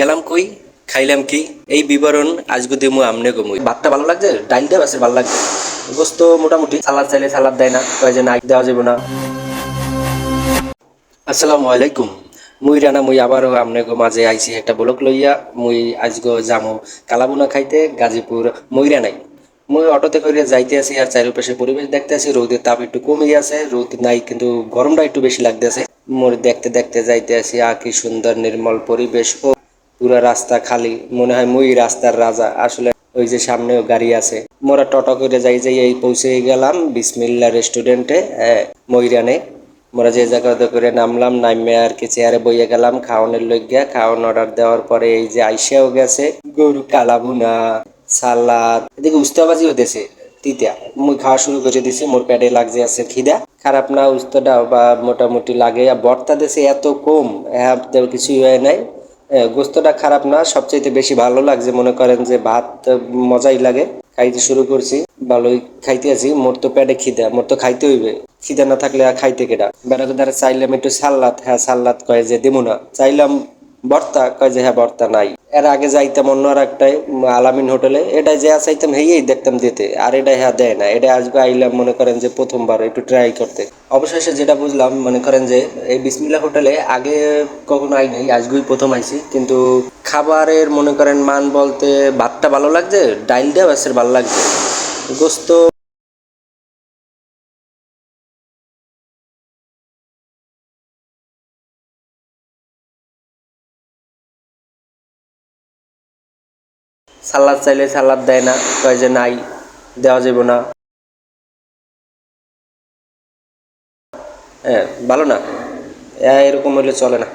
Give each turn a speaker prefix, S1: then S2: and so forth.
S1: গেলাম কই? খাইলাম কি? এই বিবরণ আজকে দিমু আমনে গমুই ভাতটা ভালো লাগছে? ডাইলটা বাসের ভালো লাগছে? গোস্ত মোটামুটি। সালাদ চাইলে সালাদ দেয় না। কয় যে না দেওয়া যাবে না। আসসালামু আলাইকুম। মুই রানা, মুই আবারও আমনে গো মাঝে আইছি একটা ব্লক লইয়া। মুই আজগো যামু কালাবুনা খাইতে গাজীপুর মইরা নাই মুই অটোতে করে যাইতে আছি আর চারিপাশে পরিবেশ দেখতে আছি। রোদের তাপ একটু কমে আছে। রোদ নাই, কিন্তু গরমটা একটু বেশি লাগতেছে। মোর দেখতে দেখতে যাইতে আছি। আ কি সুন্দর নির্মল পরিবেশ। ও পুরো রাস্তা খালি। মনে হয় মুই রাস্তার রাজা। আসলে ওই যে সামনেও গাড়ি আছে। মোরা টোটো করে যাই যাই এই পৌঁছে গেলাম বিসমিল্লা রেস্টুরেন্টে। ময়রানে। মোরা যে জায়গাতে করে নামলাম, নামে আর কি চেয়ারে বইয়ে গেলাম খাওয়ানোর লইগিয়া খাওয়ান অর্ডার দেওয়ার পরে এই যে আইসাও গেছে। গরু কালাবুনা সালাদ। এদিকে উস্তাবাজি হতেছে, তিতা। মুই খাওয়া শুরু করে দিছি, মোর পেটে লাগছে আছে খিদা। খারাপ না উস্তটা বা মোটামুটি লাগে। আর বর্তা দেশে এত কম হ্যাঁ কিছুই হয় নাই। গোস্তটা খারাপ না, সবচাইতে বেশি ভালো লাগছে, মনে করেন যে ভাত মজাই লাগে। খাইতে শুরু করছি, ভালোই খাইতে আছি। মোর তো পেটে খিদা, মোর তো খাইতে হইবে। খিদা না থাকলে আর খাইতে কেটা বেড়াতে দ্বারা চাইলাম একটু সাল্লাদ হ্যাঁ সাল্লাদ কয়ে যে দেবো না। চাইলাম ভর্তা কয় যে হ্যাঁ বর্তা নাই। এর আগে যাইতাম অন্য আর একটাই আলামিন হোটেলে এটা যে চাইতাম হেয়েই দেখতাম দিতে। আর এটা হ্যাঁ দেয় না। এটা আজকে আইলাম, মনে করেন যে প্রথমবার, একটু ট্রাই করতে। অবশেষে যেটা বুঝলাম, মনে করেন যে, এই বিসমিল্লা হোটেলে আগে কখনো আই নাই আজকেই প্রথম আইছি। কিন্তু খাবারের, মনে করেন, মান বলতে, ভাতটা ভালো লাগছে ডাইলটা বাসের ভালো লাগছে। গোস্ত সালাদ চাইলে সালাদ দেয় না, কয় যে নাই, দেওয়া যাব না। হ্যাঁ ভালো না? এরকম হলে চলে না।